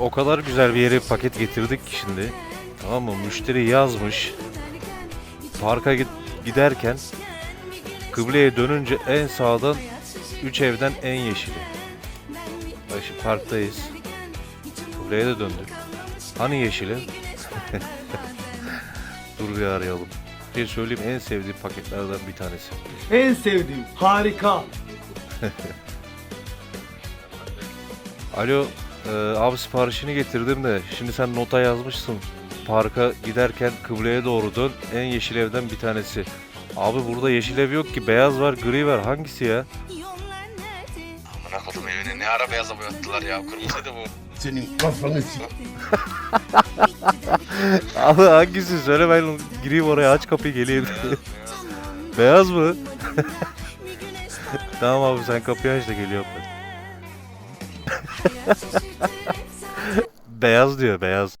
O kadar güzel bir yere paket getirdik ki şimdi. Tamam mı? Müşteri yazmış. Parka git giderken kıbleye dönünce en sağdan 3 evden en yeşili. Bak şimdi parktayız. Kıbleye de döndük. Hani yeşili? Dur bir arayalım. Bir söyleyeyim en sevdiğim paketlerden bir tanesi. En sevdiğim. Harika. Alo, e, abi siparişini getirdim de şimdi sen nota yazmışsın. Parka giderken kıbleye doğru dön. En yeşil evden bir tanesi. Abi burada yeşil ev yok ki. Beyaz var, gri var. Hangisi ya? Amına kodum evine ne ara beyaza boyattılar ya. Kırmızıydı bu. Senin kafanı Abi hangisi? Söyle ben gireyim oraya aç kapıyı geleyim. Beyaz mı? tamam abi sen kapıyı aç da geliyorum ben. beyaz diyor beyaz.